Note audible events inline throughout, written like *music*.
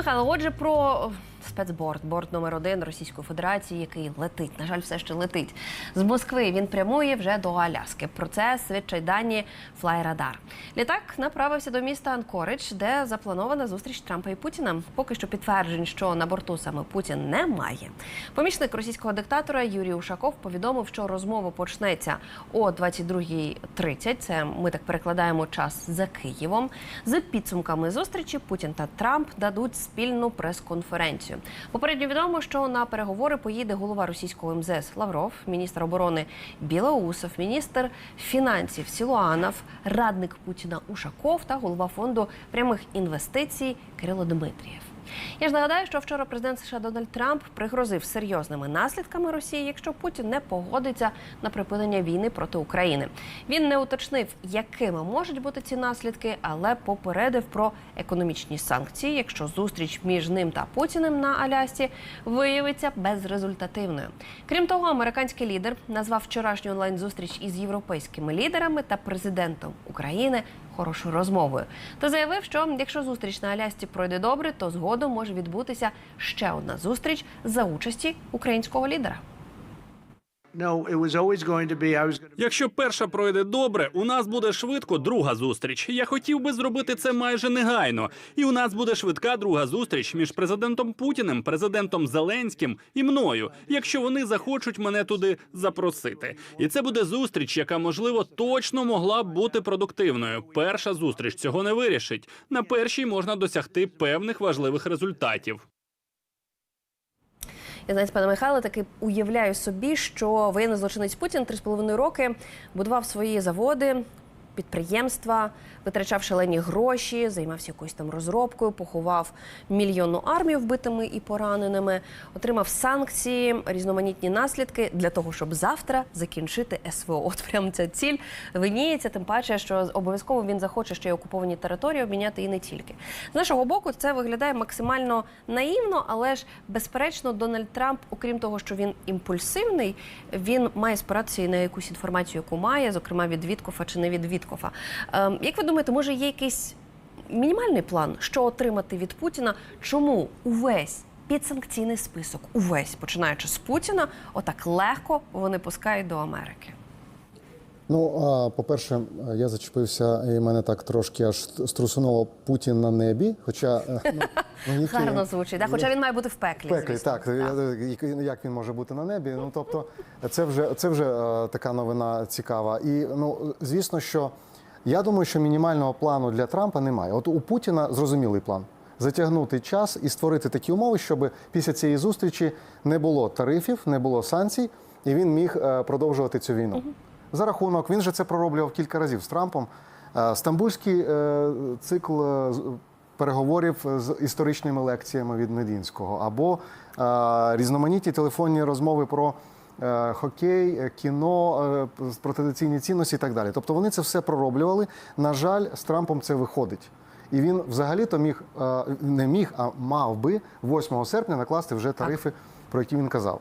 Михайло, отже, про спецборд, борт номер один Російської Федерації, який летить. На жаль, все ще летить з Москви. Він прямує вже до Аляски. Про це свідчать дані Флайрадар. Літак направився до міста Анкоридж, де запланована зустріч Трампа і Путіна. Поки що підтверджень, що на борту саме Путін немає. Помічник російського диктатора Юрій Ушаков повідомив, що розмова почнеться о 22.30. Це ми так перекладаємо час за Києвом. За підсумками зустрічі Путін та Трамп дадуть спільну прес-конференцію. Попередньо відомо, що на переговори поїде голова російського МЗС Лавров, міністр оборони Білоусов, міністр фінансів Сілуанов, радник Путіна Ушаков та голова фонду прямих інвестицій Кирило Дмитрієв. Я ж нагадаю, що вчора президент США Дональд Трамп пригрозив серйозними наслідками Росії, якщо Путін не погодиться на припинення війни проти України. Він не уточнив, якими можуть бути ці наслідки, але попередив про економічні санкції, якщо зустріч між ним та Путіним на Алясці виявиться безрезультативною. Крім того, американський лідер назвав вчорашню онлайн-зустріч із європейськими лідерами та президентом України хорошою розмовою. Та заявив, що якщо зустріч на Алясці пройде добре, то згодом може відбутися ще одна зустріч за участі українського лідера. Якщо перша пройде добре, у нас буде швидко друга зустріч. Я хотів би зробити це майже негайно. І у нас буде швидка друга зустріч між президентом Путіним, президентом Зеленським і мною, якщо вони захочуть мене туди запросити. І це буде зустріч, яка можливо точно могла б бути продуктивною. Перша зустріч цього не вирішить. На першій можна досягти певних важливих результатів. Я знаєте, пане Михайло, таки уявляю собі, що воєнний злочинець Путін три з половиною роки будував свої заводи. Підприємства витрачав шалені гроші, займався якоюсь там розробкою, поховав мільйонну армію вбитими і пораненими, отримав санкції, різноманітні наслідки для того, щоб завтра закінчити СВО. От прям ця ціль виніється, тим паче, що обов'язково він захоче ще й окуповані території обміняти і не тільки. З нашого боку, це виглядає максимально наївно, але ж безперечно, Дональд Трамп, окрім того, що він імпульсивний, він має спиратися і на якусь інформацію, яку має, зокрема від Віткофа чи не від. Ем, як ви думаєте, може є якийсь мінімальний план, що отримати від Путіна? Чому увесь підсанкційний список, увесь починаючи з Путіна, отак легко вони пускають до Америки? Ну, а, по-перше, я зачепився, і мене так трошки аж струсунуло Путін на небі. Хоча е, ну, *laughs* мені Гарно звучить, да? хоча він має бути в пеклі. В пеклі, звісно. так. Як він може бути на небі? Ну тобто, це вже це вже е, така новина цікава. І ну, звісно, що я думаю, що мінімального плану для Трампа немає. От у Путіна зрозумілий план. Затягнути час і створити такі умови, щоб після цієї зустрічі не було тарифів, не було санкцій, і він міг е, продовжувати цю війну. За рахунок він же це пророблював кілька разів з Трампом. Е, Стамбульський е, цикл е, переговорів з історичними лекціями від Медінського, або різноманітні телефонні розмови про хокей, кіно, про традиційні цінності і так далі. Тобто вони це все пророблювали. На жаль, з Трампом це виходить. І він взагалі-то міг не міг, а мав би 8 серпня накласти вже тарифи, про які він казав.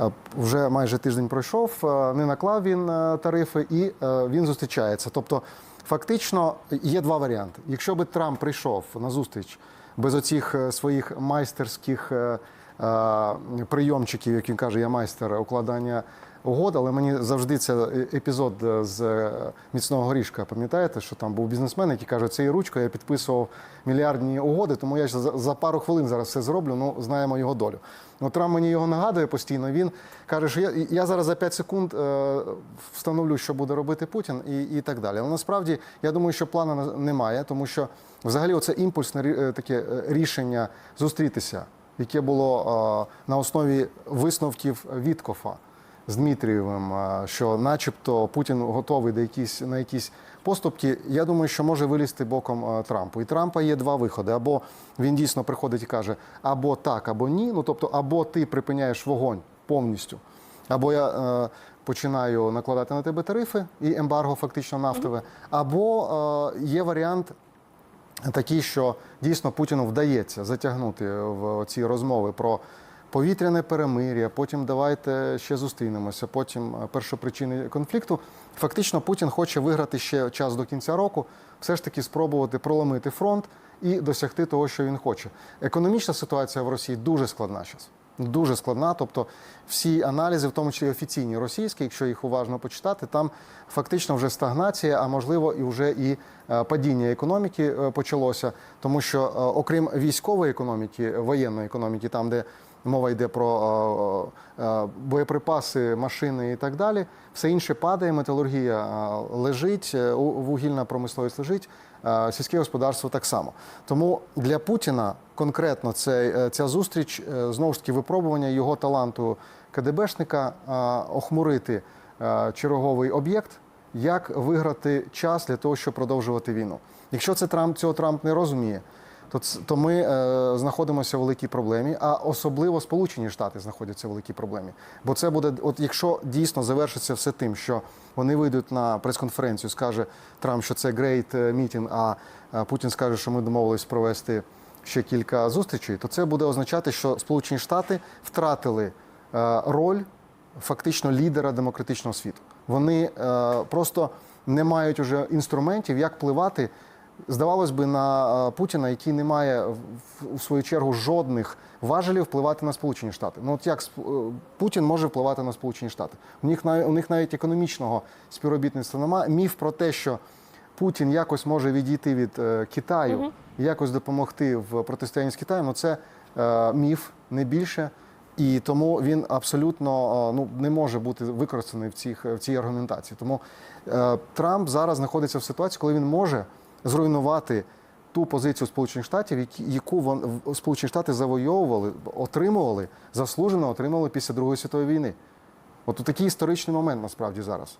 Е, Вже майже тиждень пройшов, е, не наклав він е, тарифи, і він зустрічається. Тобто, фактично, є два варіанти. Якщо би Трамп прийшов на зустріч без оцих своїх майстерських прийомчиків, як він каже, я майстер укладання угод, але мені завжди це епізод е, з е, міцного горішка. Пам'ятаєте, що там був бізнесмен, який каже, цією ручкою я підписував мільярдні угоди, тому я ж за, пару хвилин зараз все зроблю. Ну знаємо його долю. Ну, Трамп мені його нагадує постійно. Він каже, що я, я зараз за 5 секунд е, встановлю, що буде робити Путін, і, і так далі. Але насправді я думаю, що плану немає, тому що взагалі оце імпульсне е, таке рішення зустрітися, яке було е, на основі висновків Віткофа з Дмитрієвим, що начебто Путін готовий до якісь, на якісь поступки, я думаю, що може вилізти боком Трампу. І Трампа є два виходи. Або він дійсно приходить і каже, або так, або ні. Ну тобто, або ти припиняєш вогонь повністю, або я е, починаю накладати на тебе тарифи і ембарго фактично нафтове, або е, є варіант такий, що дійсно Путіну вдається затягнути в ці розмови про повітряне перемир'я, потім давайте ще зустрінемося, потім е, першопричини конфлікту. Фактично, Путін хоче виграти ще час до кінця року, все ж таки спробувати проломити фронт і досягти того, що він хоче. Економічна ситуація в Росії дуже складна зараз. Дуже складна, тобто всі аналізи, в тому числі офіційні російські, якщо їх уважно почитати, там фактично вже стагнація, а можливо і вже і е, падіння економіки е, почалося, тому що окрім військової економіки, воєнної економіки, там де мова йде про е, е, боєприпаси, машини і так далі, все інше падає, металургія е, лежить, е, вугільна промисловість лежить. е, Сільське господарство так само. Тому для Путіна конкретно е, ця зустріч е, знову ж таки випробування його таланту КДБшника е, охмурити е, черговий об'єкт, як виграти час для того, щоб продовжувати війну. Якщо це Трамп цього Трамп не розуміє, то, то ми е, знаходимося в великій проблемі, а особливо Сполучені Штати знаходяться в великій проблемі. Бо це буде, от якщо дійсно завершиться все тим, що вони вийдуть на прес-конференцію, скаже Трамп, що це е, meeting, а е, Путін скаже, що ми домовились провести ще кілька зустрічей, то це буде означати, що Сполучені Штати втратили е, роль фактично лідера демократичного світу. Вони е, просто не мають уже інструментів, як впливати. Здавалось би, на е, Путіна, який не має в- свою чергу жодних важелів впливати на Сполучені Штати. Ну от як е, Путін може впливати на Сполучені Штати? У них у них навіть економічного співробітництва немає. Міф про те, що Путін якось може відійти від е, Китаю, якось допомогти в протистоянні з Китаєм. Ну це міф не більше. І тому він абсолютно ну, не може бути використаний в, цих, в цій аргументації. Тому е, Трамп зараз знаходиться в ситуації, коли він може зруйнувати ту позицію Сполучених Штатів, яку Сполучені Штати завойовували, отримували, заслужено отримували після Другої світової війни. От такий історичний момент насправді зараз.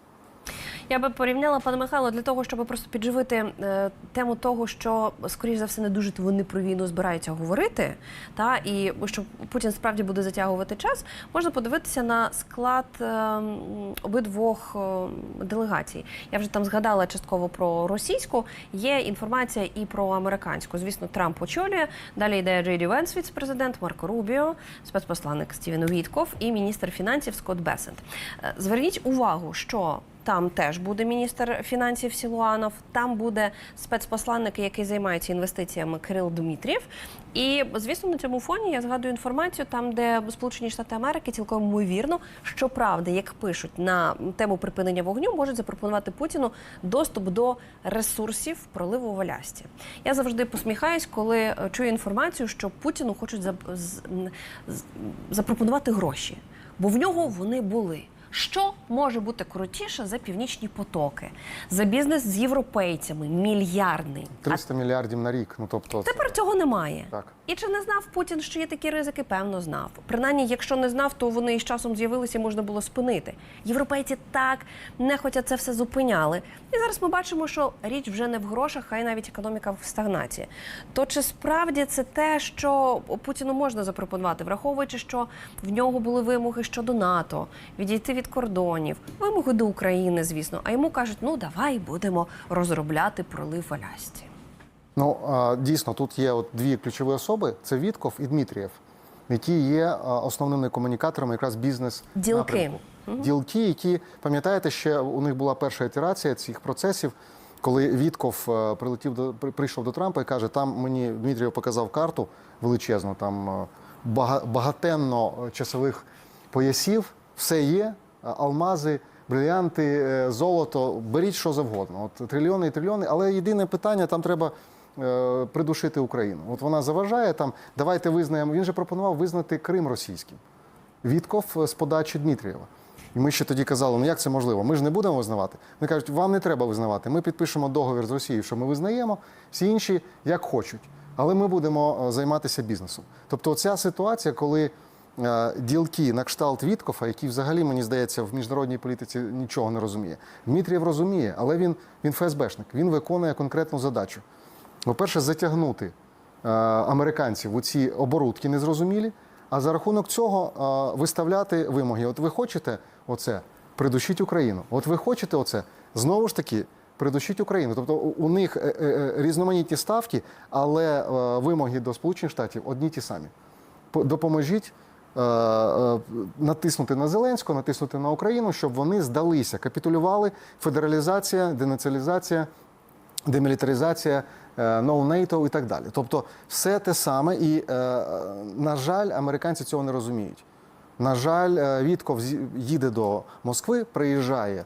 Я би порівняла пане Михайло для того, щоб просто підживити е, тему того, що скоріш за все не дуже вони про війну збираються говорити, та і що Путін справді буде затягувати час. Можна подивитися на склад е, обидвох е, делегацій. Я вже там згадала частково про російську. Є інформація і про американську. Звісно, Трамп очолює. Далі йде Джей Ді Венс, віце-президент Марко Рубіо, спецпосланник Стівен Вітков і міністр фінансів Скотт Бесент. Е, Зверніть увагу, що там теж буде міністр фінансів Сілуанов, там буде спецпосланник, який займається інвестиціями Кирил Дмитрів. І звісно, на цьому фоні я згадую інформацію, там, де Сполучені Штати Америки цілком ймовірно, що правда, як пишуть на тему припинення вогню, можуть запропонувати Путіну доступ до ресурсів проливу в. Я завжди посміхаюсь, коли е, чую інформацію, що Путіну хочуть запропонувати гроші, бо в нього вони були. Що може бути крутіше за північні потоки, за бізнес з європейцями, мільярдний. 300 мільярдів на рік. Ну тобто, А тепер цього немає. Так. І чи не знав Путін, що є такі ризики? Певно, знав. Принаймні, якщо не знав, то вони із часом з'явилися і можна було спинити. Європейці так нехотя це все зупиняли. І зараз ми бачимо, що річ вже не в грошах, а й навіть економіка в стагнації. То чи справді це те, що Путіну можна запропонувати, враховуючи, що в нього були вимоги щодо НАТО, відійти від кордонів, вимоги до України, звісно. А йому кажуть, ну давай будемо розробляти пролив Алясці. Ну дійсно, тут є от дві ключові особи: це Вітков і Дмитрієв, які є основними комунікаторами якраз бізнес Ділки. Ділки, які пам'ятаєте, ще у них була перша ітерація цих процесів. Коли Вітков е, прилетів до прийшов до Трампа і каже, там мені Дмитрієв показав карту величезну, там е, багатенно е, часових поясів, все є, алмази, брилянти, е, золото, беріть що завгодно. От трильйони і трильйони, але єдине питання, там треба е, придушити Україну. От вона заважає там, давайте визнаємо. Він же пропонував визнати Крим російським. Вітков е, з подачі Дмитрієва. І ми ще тоді казали, ну як це можливо? Ми ж не будемо визнавати. Вони кажуть, вам не треба визнавати. Ми підпишемо договір з Росією, що ми визнаємо, всі інші як хочуть. Але ми будемо е, займатися бізнесом. Тобто, ця ситуація, коли е, ділки на кшталт Віткофа, який взагалі, мені здається, в міжнародній політиці нічого не розуміє. Дмитрієв розуміє, але він, він ФСБшник, він виконує конкретну задачу. По-перше, затягнути е, американців у ці оборудки незрозумілі, а за рахунок цього е, виставляти вимоги. От ви хочете оце, придушіть Україну. От ви хочете оце, знову ж таки, придушіть Україну. Тобто у, них е, е, е, різноманітні ставки, але е, вимоги до Сполучених Штатів одні ті самі. Допоможіть е, е, натиснути на Зеленського, натиснути на Україну, щоб вони здалися, капітулювали. Федералізація, денаціалізація, демілітаризація, е, no NATO і так далі. Тобто все те саме, і е, на жаль, американці цього не розуміють. На жаль, е, Вітков їде до Москви, приїжджає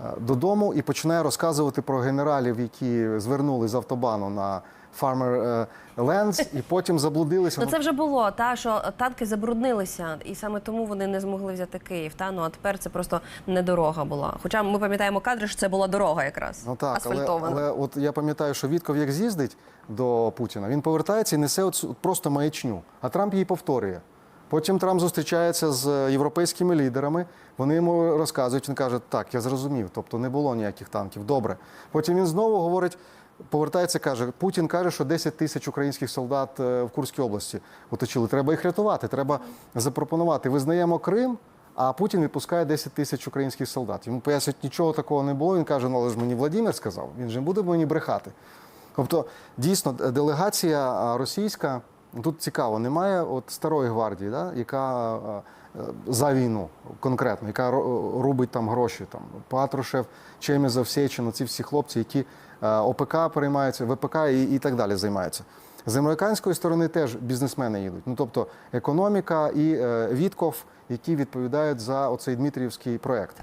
е, додому і починає розказувати про генералів, які звернули з автобану на Farmer е, Lands і потім заблудилися. Ну це вже було та що танки забруднилися, і саме тому вони не змогли взяти Київ. Та ну а тепер це просто не дорога була. Хоча ми пам'ятаємо кадри, що це була дорога якраз Ну так, асфальтована. але от я пам'ятаю, що Вітков як з'їздить до Путіна, він повертається і несе от просто маячню, а Трамп її повторює. Потім Трамп зустрічається з європейськими лідерами. Вони йому розказують. Він каже: Так, я зрозумів, тобто не було ніяких танків. Добре. Потім він знову говорить, повертається, каже: Путін каже, що 10 тисяч українських солдат е, в Курській області оточили. Треба їх рятувати, треба запропонувати. Визнаємо Крим. А Путін відпускає 10 тисяч українських солдат. Йому пояснюють, нічого такого не було. Він каже: ну але ж мені Владимир сказав, він же не буде мені брехати. Тобто, дійсно, делегація російська тут цікаво, немає от старої гвардії, да, яка за війну конкретно, яка ро- рубить там гроші. Там Патрушев, Чемізов, Сєчин, ці всі хлопці, які е, ОПК переймаються, ВПК і, і так далі займаються. З американської сторони теж бізнесмени їдуть. Ну тобто економіка і е, Вітков, які відповідають за оцей Дмитріївський проект. Е,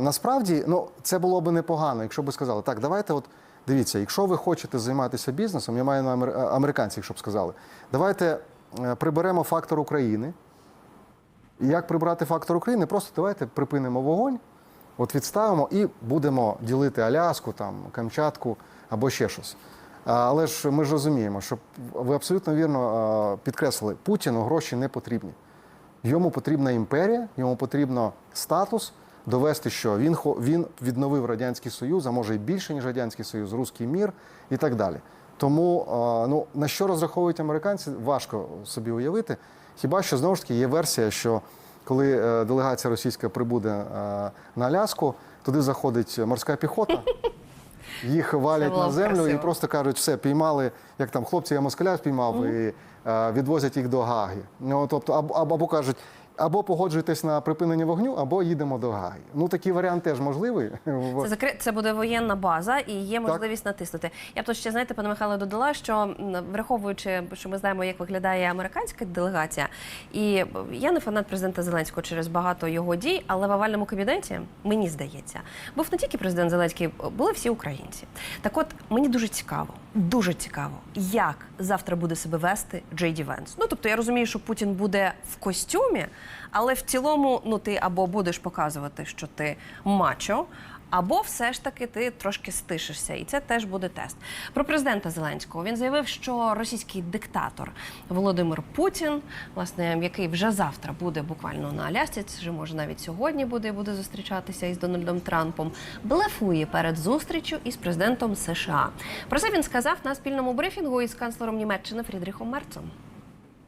насправді, ну це було би непогано, якщо б сказали, так, давайте, от дивіться, якщо ви хочете займатися бізнесом, я маю на амер- е, американці, якщо б сказали, давайте е, приберемо фактор України. Як прибрати фактор України? Просто давайте припинимо вогонь, от відставимо і будемо ділити Аляску, там, Камчатку або ще щось. Але ж ми ж розуміємо, що ви абсолютно вірно підкреслили, Путіну гроші не потрібні. Йому потрібна імперія, йому потрібно статус, довести, що він, він відновив Радянський Союз, а може і більше, ніж Радянський Союз, Руський мір і так далі. Тому ну, на що розраховують американці, важко собі уявити. Хіба що знову ж таки є версія, що коли е, делегація російська прибуде е, на Аляску, туди заходить морська піхота. *laughs* Їх валять на землю і просто кажуть, все, піймали, як там хлопці, я москаля спіймав, і е, відвозять їх до Гаги. Ну, тобто, або, або кажуть, або погоджуйтесь на припинення вогню, або їдемо до Гаги. Ну, такий варіант теж можливий. Це закри... це буде воєнна база і є можливість натиснути. Я б тут ще знаєте, пане Михайло, додала, що враховуючи, що ми знаємо, як виглядає американська делегація, і я не фанат президента Зеленського через багато його дій, але в овальному кабінеті мені здається, був не тільки президент Зеленський, були всі українці. Так, от мені дуже цікаво, дуже цікаво, як завтра буде себе вести Джей Ді Венс. Ну тобто я розумію, що Путін буде в костюмі, але в цілому, ну ти або будеш показувати, що ти мачо. Або все ж таки ти трошки стишишся, і це теж буде тест. Про президента Зеленського він заявив, що російський диктатор Володимир Путін, власне, який вже завтра буде буквально на Алясці, вже може навіть сьогодні буде, буде зустрічатися із Дональдом Трампом, блефує перед зустрічю із президентом США. Про це він сказав на спільному брифінгу із канцлером Німеччини Фрідріхом Мерцом.